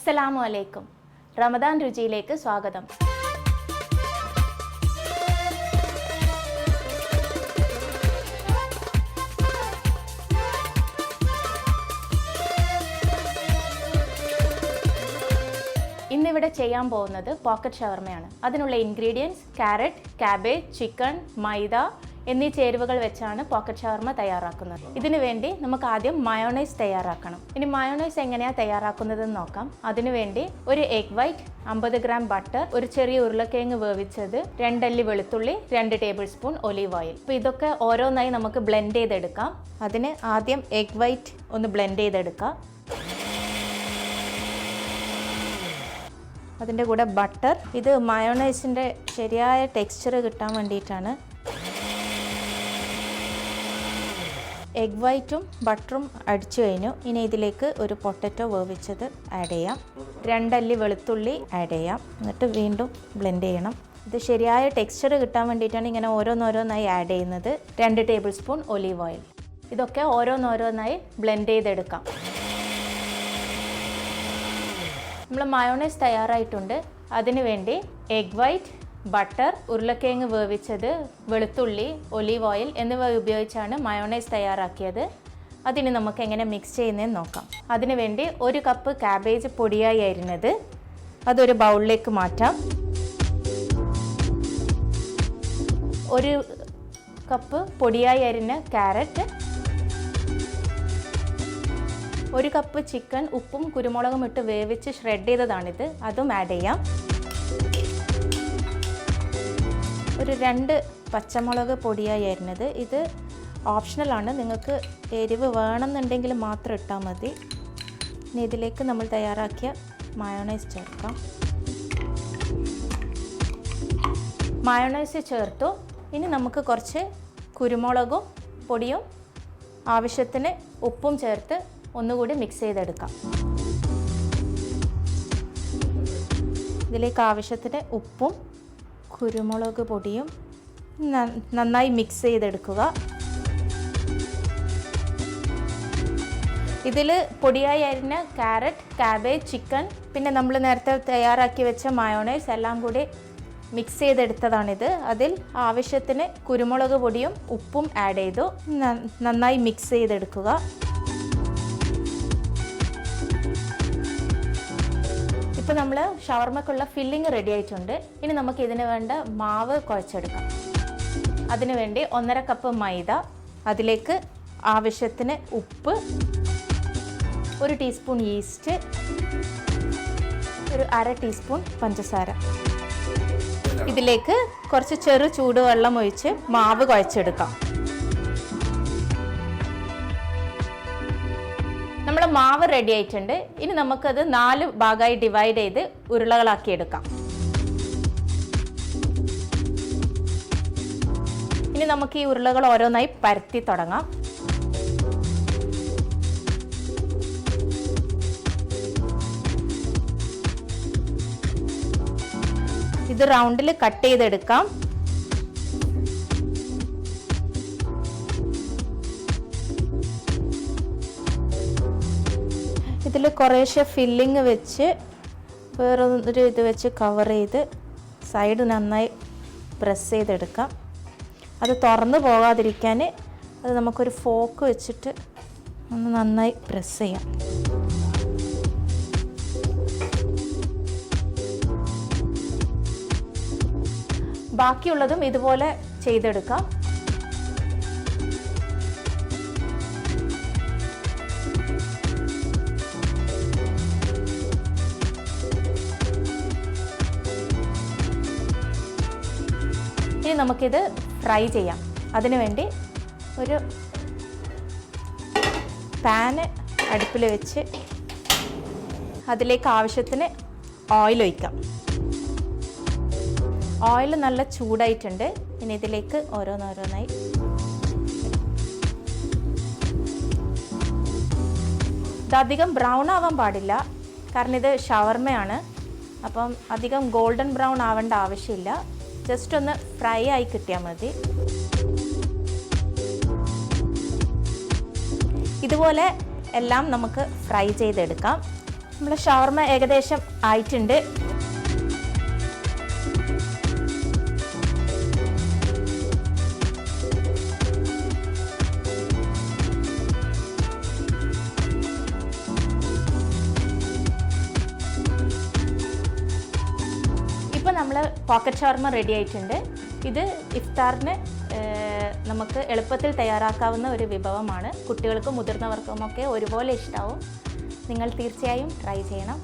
അസ്സലാമു അലൈക്കും റമദാൻ രുചിയിലേക്ക് സ്വാഗതം. ഇന്നിവിടെ ചെയ്യാൻ പോകുന്നത് പോക്കറ്റ് ഷവർമയാണ്. അതിനുള്ള ingredients carrot cabbage chicken maida എന്നീ ചേരുവകൾ വെച്ചാണ് പോക്കറ്റ് ഷവർമ തയ്യാറാക്കുന്നത്. ഇതിനു വേണ്ടി നമുക്ക് ആദ്യം മയോണൈസ് തയ്യാറാക്കണം. ഇനി മയോണൈസ് എങ്ങനെയാണ് തയ്യാറാക്കുന്നതെന്ന് നോക്കാം. അതിനുവേണ്ടി ഒരു എഗ് വൈറ്റ് അമ്പത് ഗ്രാം ബട്ടർ ഒരു ചെറിയ ഉരുളക്കിഴങ്ങ് വേവിച്ചത് രണ്ടല്ലി വെളുത്തുള്ളി രണ്ട് ടേബിൾ സ്പൂൺ ഒലീവ് ഓയിൽ അപ്പോൾ ഇതൊക്കെ ഓരോന്നായി നമുക്ക് ബ്ലെൻഡ് ചെയ്തെടുക്കാം. അതിന് ആദ്യം എഗ് വൈറ്റ് ഒന്ന് ബ്ലെൻഡ് ചെയ്തെടുക്കാം. അതിന്റെ കൂടെ ബട്ടർ ഇത് മയോണൈസിന്റെ ശരിയായ ടെക്സ്ചർ കിട്ടാൻ വേണ്ടിയിട്ടാണ് എഗ് വൈറ്റും ബട്ടറും അടിച്ചു കഴിഞ്ഞു. ഇനി ഇതിലേക്ക് ഒരു പൊട്ടറ്റോ വേവിച്ചത് ആഡ് ചെയ്യാം. രണ്ടല്ലി വെളുത്തുള്ളി ആഡ് ചെയ്യാം. എന്നിട്ട് വീണ്ടും ബ്ലെൻഡ് ചെയ്യണം. ഇത് ശരിയായ ടെക്സ്ചർ കിട്ടാൻ വേണ്ടിയിട്ടാണ് ഇങ്ങനെ ഓരോന്നോരോന്നായി ആഡ് ചെയ്യുന്നത്. രണ്ട് ടേബിൾ സ്പൂൺ ഒലീവ് ഓയിൽ ഇതൊക്കെ ഓരോന്നോരോന്നായി ബ്ലെൻഡ് ചെയ്തെടുക്കാം. നമ്മൾ മയോണൈസ് തയ്യാറായിട്ടുണ്ട്. അതിനു വേണ്ടി എഗ് വൈറ്റ് ബട്ടർ ഉരുളക്കിഴങ്ങ് വേവിച്ചത് വെളുത്തുള്ളി ഒലീവ് ഓയിൽ എന്നിവ ഉപയോഗിച്ചാണ് മയോണൈസ് തയ്യാറാക്കിയത്. അതിന് നമുക്ക് എങ്ങനെ മിക്സ് ചെയ്യുന്നതെന്ന് നോക്കാം. അതിനുവേണ്ടി ഒരു കപ്പ് കാബേജ് പൊടിയായി അരിഞ്ഞത്. അതൊരു ബൗളിലേക്ക് മാറ്റാം. ഒരു കപ്പ് പൊടിയായി അരിഞ്ഞ ക്യാരറ്റ് ഒരു കപ്പ് ചിക്കൻ ഉപ്പും കുരുമുളകും ഇട്ട് വേവിച്ച് ഷ്രെഡ് ചെയ്തതാണിത്. അതും ആഡ് ചെയ്യാം. ഒരു രണ്ട് പച്ചമുളക് പൊടിയായി അരിഞ്ഞത് ഇത് ഓപ്ഷണലാണ് നിങ്ങൾക്ക് എരിവ് വേണമെന്നുണ്ടെങ്കിൽ മാത്രം ഇട്ടാൽ മതി. ഇനി ഇതിലേക്ക് നമ്മൾ തയ്യാറാക്കിയ മയോണൈസ് ചേർക്കാം. മയോണൈസ് ചേർത്തു. ഇനി നമുക്ക് കുറച്ച് കുരുമുളകും പൊടിയും ആവശ്യത്തിന് ഉപ്പും ചേർത്ത് ഒന്നുകൂടി മിക്സ് ചെയ്തെടുക്കാം. ഇതിലേക്ക് ആവശ്യത്തിന് ഉപ്പും കുരുമുളക് പൊടിയും നന്നായി മിക്സ് ചെയ്തെടുക്കുക. ഇതിൽ പൊടിയായി അരിഞ്ഞ ക്യാരറ്റ് കാബേജ് ചിക്കൻ പിന്നെ നമ്മൾ നേരത്തെ തയ്യാറാക്കി വെച്ച മയോണൈസ് എല്ലാം കൂടി മിക്സ് ചെയ്തെടുത്തതാണിത്. അതിൽ ആവശ്യത്തിന് കുരുമുളക് പൊടിയും ഉപ്പും ആഡ് ചെയ്തു. നന്നായി മിക്സ് ചെയ്തെടുക്കുക. ഇപ്പോൾ നമ്മൾ ഷവർമക്കുള്ള ഫില്ലിംഗ് റെഡി ആയിട്ടുണ്ട്. ഇനി നമുക്ക് ഇതിന് വേണ്ട മാവ് കുഴച്ചെടുക്കാം. അതിനു വേണ്ടി ഒന്നര കപ്പ് മൈദ അതിലേക്ക് ആവശ്യത്തിന് ഉപ്പ് ഒരു ടീസ്പൂൺ ഈസ്റ്റ് ഒരു അര ടീസ്പൂൺ പഞ്ചസാര. ഇതിലേക്ക് കുറച്ച് ചെറു ചൂടുവെള്ളം ഒഴിച്ച് മാവ് കുഴച്ചെടുക്കാം. നമ്മൾ മാവ് റെഡി ആയിട്ടുണ്ട്. ഇനി നമുക്കത് നാല് ഭാഗമായി ഡിവൈഡ് ചെയ്ത് ഉരുളകളാക്കി എടുക്കാം. ഇനി നമുക്ക് ഈ ഉരുളകൾ ഓരോന്നായി പരത്തി തുടങ്ങാം. ഇത് റൗണ്ടിൽ കട്ട് ചെയ്തെടുക്കാം. ഇതിൽ കുറേശ്ശെ ഫില്ലിങ് വെച്ച് വേറെ ഒരു ഇത് വെച്ച് കവർ ചെയ്ത് സൈഡ് നന്നായി പ്രസ് ചെയ്തെടുക്കാം. അത് തുറന്ന് പോകാതിരിക്കാൻ അത് നമുക്കൊരു ഫോക്ക് വെച്ചിട്ട് ഒന്ന് നന്നായി പ്രസ് ചെയ്യാം. ബാക്കിയുള്ളതും ഇതുപോലെ ചെയ്തെടുക്കാം. ഇനി നമുക്കിത് ഫ്രൈ ചെയ്യാം. അതിനുവേണ്ടി ഒരു പാന് അടുപ്പിൽ വെച്ച് അതിലേക്ക് ആവശ്യത്തിന് ഓയിൽ ഒഴിക്കാം. ഓയിൽ നല്ല ചൂടായിട്ടുണ്ട്. ഇനി ഇതിലേക്ക് ഓരോന്നോരോന്നായി ഇതധികം ബ്രൗൺ ആവാൻ പാടില്ല. കാരണം ഇത് ഷവർമയാണ്. അപ്പം അധികം ഗോൾഡൻ ബ്രൗൺ ആവേണ്ട ആവശ്യമില്ല. ജസ്റ്റ് ഒന്ന് ഫ്രൈ ആയി കിട്ടിയാൽ മതി. ഇതുപോലെ എല്ലാം നമുക്ക് ഫ്രൈ ചെയ്തെടുക്കാം. നമ്മൾ ഷവർമ ഏകദേശം ആയിട്ടുണ്ട്. പോക്കറ്റ് ഷവർമ റെഡി ആയിട്ടുണ്ട്. ഇത് ഇഫ്താറിന് നമുക്ക് എളുപ്പത്തിൽ തയ്യാറാക്കാവുന്ന ഒരു വിഭവമാണ്. കുട്ടികൾക്കും മുതിർന്നവർക്കും ഒക്കെ ഒരുപോലെ ഇഷ്ടമാവും നിങ്ങൾ തീർച്ചയായും ട്രൈ ചെയ്യണം.